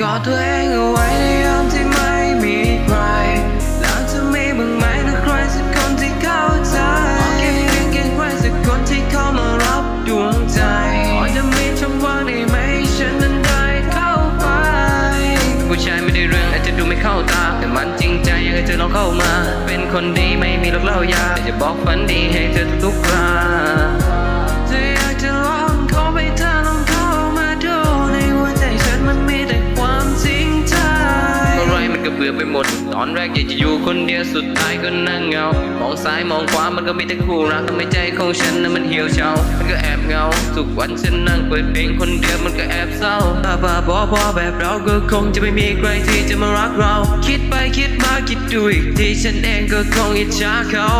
กอดตัวเองเอาไว้ในยามที่ไม่มีใคร แล้วจะมีบ้างไหมนะใครสักคนที่เข้าใจขอแค่เพียงแค่ใครสักคนที่เข้ามารับดวงใจขอจะมีช่องว่างได้ไหมฉันนั้นได้เข้าไป ผู้ชายไม่ได้เรื่องอาจจะดูไม่เข้าตา แต่มันจริงใจอยากให้เธอลองเข้ามา เป็นคนดีไม่มีหรอกเล่ายาจะบอกฝันดีให้เธอทุกๆครา เบื่อไปหมด ตอนแรกอยากจะอยู่คนเดียวสุดท้ายก็นั่งเหงา มองซ้ายมองขวามันก็มีแต่คู่รักทำไมใจของฉันนั้นมันเหี่ยวเฉา มันก็แอบเหงา ทุกวันฉันนั่งเปิดเพลงคนเดียวมันก็แอบเศร้าบ้าบ้าบอพอแบบเราก็คงจะไม่มีใครที่จะมารักเรา คิดไปคิดมาคิดดูอีกทีฉันเองก็คงอิจฉาเขา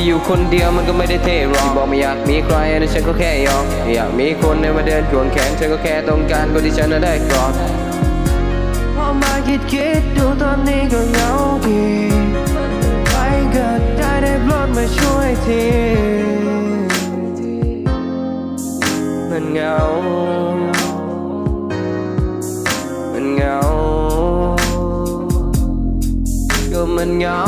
ที่อยู่คนเดียวมันก็ไม่ได้เท่หรอกบอกไม่อยากมีใครนะฉันก็แค่ยอมอยากมีคนในมาเดินขวงแขนเธอก็แค่ต้องการคนที่ฉันน่ะได้กอดพอมาคิดคิดดูตอนนี้ก็เหงาดีใครกิดได้ได้รดมาช่วยทีมันเหงา มันเหงา ก็มันเหงา